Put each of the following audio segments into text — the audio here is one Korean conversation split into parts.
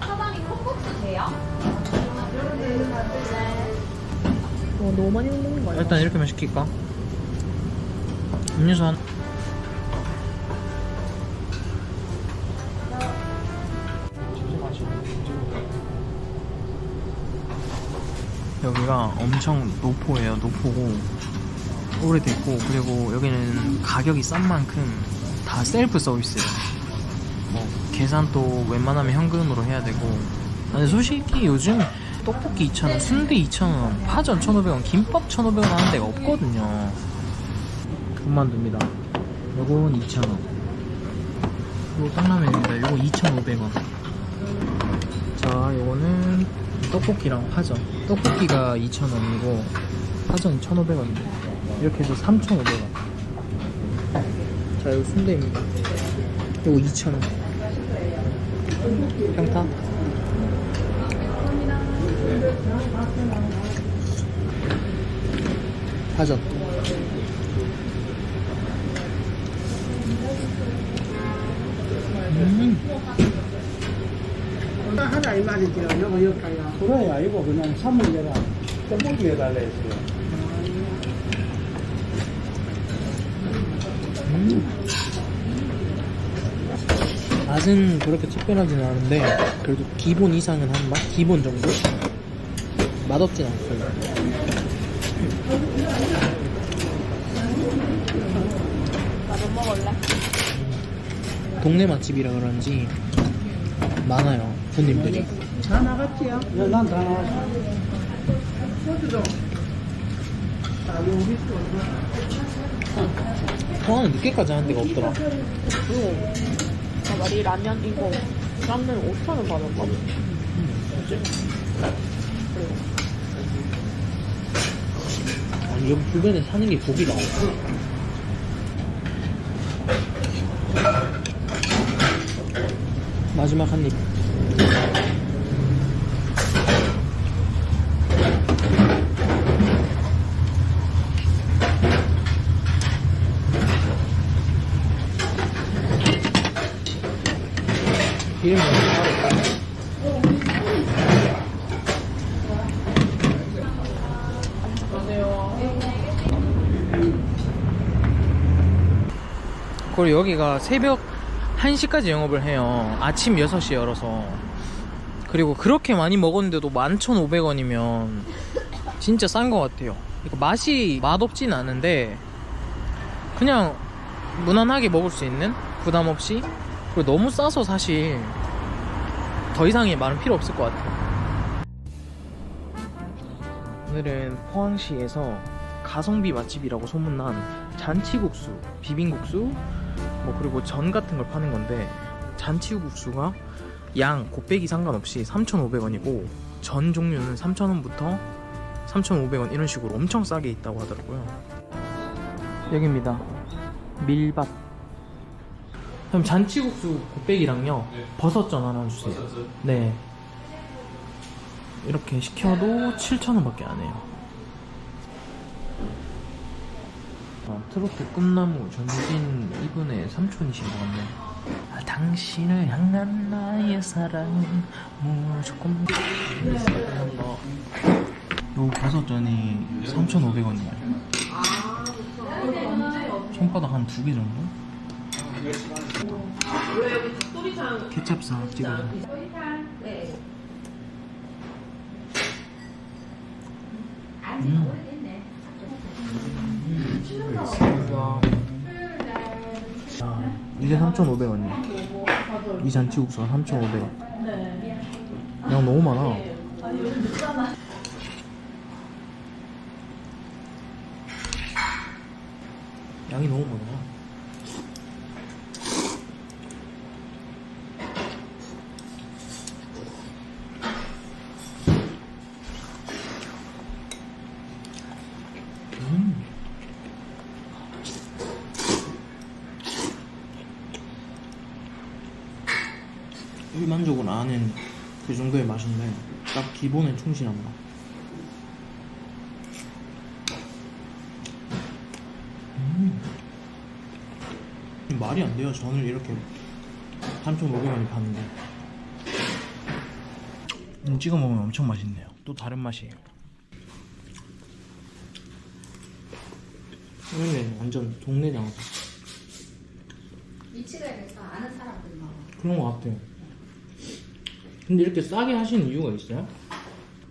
사장님 콩국수 돼요? 어, 너무 많이 먹는 거 아니야? 일단 이렇게만 시킬까? 음료수 한. 여기가 엄청 노포예요. 노포고 오래됐고 그리고 여기는 가격이 싼 만큼 다 셀프 서비스예요. 뭐 계산도 웬만하면 현금으로 해야 되고 아니 솔직히 요즘 떡볶이 2,000원, 순대 2,000원, 파전 1,500원, 김밥 1,500원 하는 데가 없거든요. 돈만 듭니다. 요건 2,000원. 요거 떡라면입니다. 요거 2,500원. 자, 요거는 떡볶이랑 파전. 떡볶이가 2,000원이고 파전이 1,500원입니다. 이렇게 해서 3,500원. 자, 요거 순대입니다. 요거 2,000원. 평타? 파전. 음. 하나 이 말이죠. 요거 여기까요. 그래야 이거 그냥 사물려라 떡볶이 해달라 했어요. 맛은 그렇게 특별하진 않은데 그래도 기본 이상은 한 맛? 기본 정도? 맛없진 않고요 나도 먹을래. 동네 맛집이라 그런지 많아요 손님들이 다 나갔지요? 난다 나왔어. 포항은 늦게까지 하는 데가 없더라 말이 라면 이거 라면 5,000원 받았거든. 아니 여기 주변에 사는 게 고기가 없어 마지막 한입 이름이 따로 그리고 여기가 새벽 1시까지 영업을 해요. 아침 6시에 열어서. 그리고 그렇게 많이 먹었는데도 11,500원이면 진짜 싼 것 같아요. 이거 맛이 맛없진 않은데 그냥 무난하게 먹을 수 있는 부담 없이 그리고 너무 싸서 사실 더 이상의 말은 필요 없을 것 같아요. 오늘은 포항시에서 가성비 맛집이라고 소문난 잔치국수, 비빔국수, 뭐 그리고 전 같은 걸 파는 건데 잔치국수가 양 곱빼기 상관없이 3,500원이고 전 종류는 3,000원부터 3,500원 이런 식으로 엄청 싸게 있다고 하더라고요. 여기입니다. 밀밭. 그럼 잔치국수 곱빼기랑요 버섯전 하나 주세요. 네. 이렇게 시켜도 7,000원밖에 안 해요. 트로트 꿈나무 전진 이분의 삼촌이신 것 같네요. 아, 당신을 향한 나의 사랑은 무조건 요 버섯 전이 3,500원이에요. 손바닥 한 두 개 정도? 케찹 싹 찍어서. 아, 이게 3,500원이야. 이 잔치국수가 3,500원. 양 너무 많아. 양이 너무 많아. 음. 일만족은 아는 그 정도의 맛인데 딱 기본에 충실한 맛. 음. 말이 안 돼요. 전을 이렇게 3,500원이 파는데. 음, 찍어 먹으면 엄청 맛있네요. 또 다른 맛이에요. 여기는 완전 동네 장사. 위치가에서 아는 사람들 많아. 그런 것 같아요. 근데 이렇게 싸게 하시는 이유가 있어요?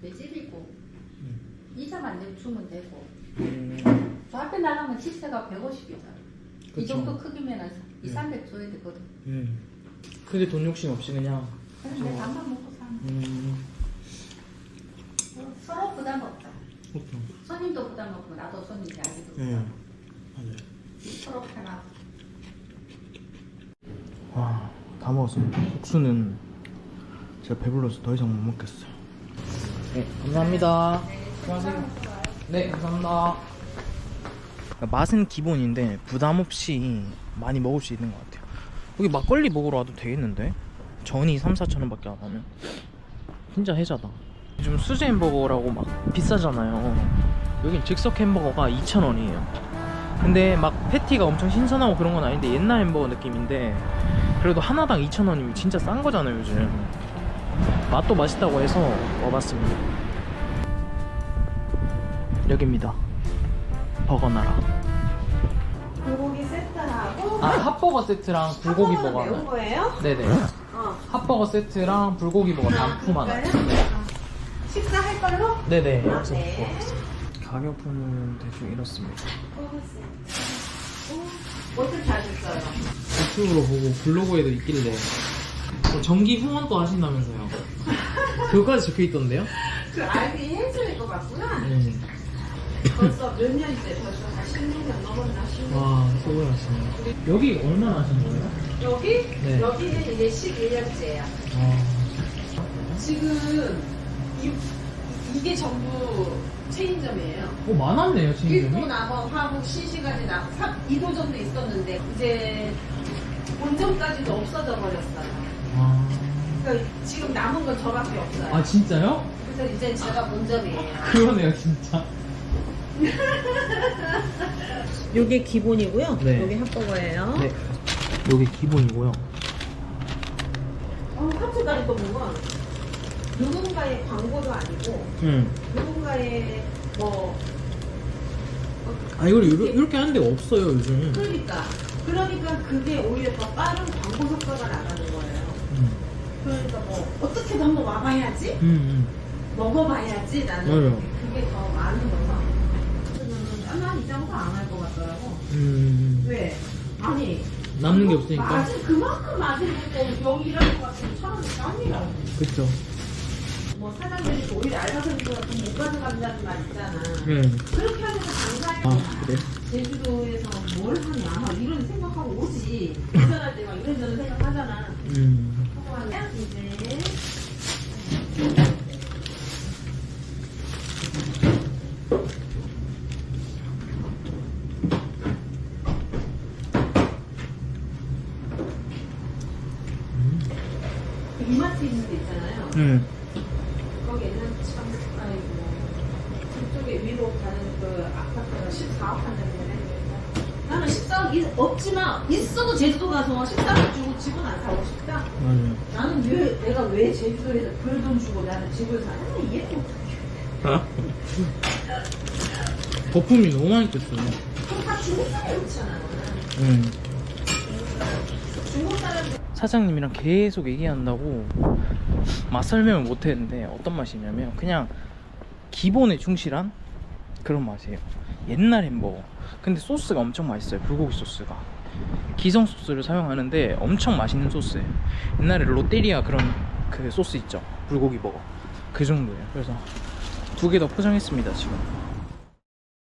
내 집이고 이자만 내고 주면 되고 음, 저 앞에 나가면 집세가 150이잖아. 이 그쵸. 정도 크기면 2, 네. 300 줘야 되거든. 음. 크게 돈 욕심 없이 그냥. 그래서 내 밥만 먹고 사는 음, 거. 서로 부담 없다. 그렇죠. 손님도 부담 없고 나도 손님이 아직도 예. 맞아요. 서로 편하고. 와, 다 먹었습니다. 국수는 제가 배불러서 더 이상 못 먹겠어요. 네, 감사합니다. 수고하세요. 네, 감사합니다. 그러니까 맛은 기본인데 부담 없이 많이 먹을 수 있는 것 같아요. 여기 막걸리 먹으러 와도 되겠는데? 전이 3, 4천 원밖에 안 하면 진짜 해자다. 요즘 수제 햄버거라고 막 비싸잖아요. 여긴 즉석 햄버거가 2천 원이에요. 근데 막 패티가 엄청 신선하고 그런 건 아닌데 옛날 햄버거 느낌인데 그래도 하나당 2,000원이면 진짜 싼 거잖아요 요즘 맛도 맛있다고 해서 와봤습니다 여기입니다 버거나라 불고기 세트하고 아 핫버거 세트랑 불고기 버거 매운 하나 거예요? 네네 어. 핫버거 세트랑 불고기 버거 단품 하나 그럴까요? 어. 식사할 걸로? 네네 아, 네. 가격은 대충 이렇습니다 어떻게 하셨어요? 유튜브로 보고 블로그에도 있길래 어, 정기 후원도 하신다면서요 그거까지 적혀 있던데요? 그 알기 해줘야 것 같구나. 네. 벌써 몇 년째 벌써 한 16년 넘었나 16년. 와, 수고하시네. 여기 얼마나 하신 거예요? 여기? 네. 여기는 이제 11년째야. 아, 지금 이, 이게 전부 체인점이에요. 어, 많았네요, 일도 지금. 남아 화북 시시간이 나 2도점도 있었는데 이제 본점까지도 없어져 버렸어요. 아, 그러니까 지금 남은 건 저밖에 없어요. 아, 진짜요? 그래서 이제 제가 본점이에요. 그러네요, 진짜. 요게 기본이고요. 네. 요게 핫버거예요. 네. 여기 기본이고요. 어, 하트다리 또 보면 누군가의 광고도 아니고 응. 누군가의 뭐 아, 이걸 이렇게, 이렇게 하는 데가 없어요, 요즘. 그러니까 그러니까 그게 오히려 더 빠른 광고 효과가 나가는 그러니까 뭐 어떻게도 한번 와봐야지, 응, 먹어봐야지 나는 맞아요. 그게 더 많은 거서. 난이 장사 안 할 것 같더라고. 응. 음, 왜? 아니 남는 게 그거 없으니까. 맞은 그만큼 거 여기 일하는 것 같으면 천 원이 땀이라고. 그쵸. 뭐 사장들이 오히려 알바생보다 돈못 가져간다는 말 있잖아. 응. 그렇게 하면서 장사해. 아, 그래? 제주도에서 뭘 하냐 막 이런 생각하고 오지. 운전할 때 막 이런저런 생각하잖아. 음. 이마트 있는 데 있잖아요. 응. 거기에는 참 아이고 그쪽에 위로 가는 그 아파트가 14억 한다는데 나는 14억 이- 없지만 있어도 제주도 가서 14억 주고 집은 안 사고 싶다. 맞아요. 나는 왜 내가 왜 제주도에서 그 돈 주고 나는 집을 사냐 이해도 못해. 거품이 너무 많이 꼈어요. 그럼 다 중국 사람이 그렇잖아. 응. 중국 사람들 사장님이랑 계속 얘기한다고 맛 설명을 못 했는데 어떤 맛이냐면 그냥 기본에 충실한 그런 맛이에요. 옛날 햄버거. 근데 소스가 엄청 맛있어요. 불고기 소스가. 기성 소스를 사용하는데 엄청 맛있는 소스예요. 옛날에 롯데리아 그런 그 소스 있죠. 불고기 버거. 그 정도예요. 그래서 두 개 더 포장했습니다, 지금.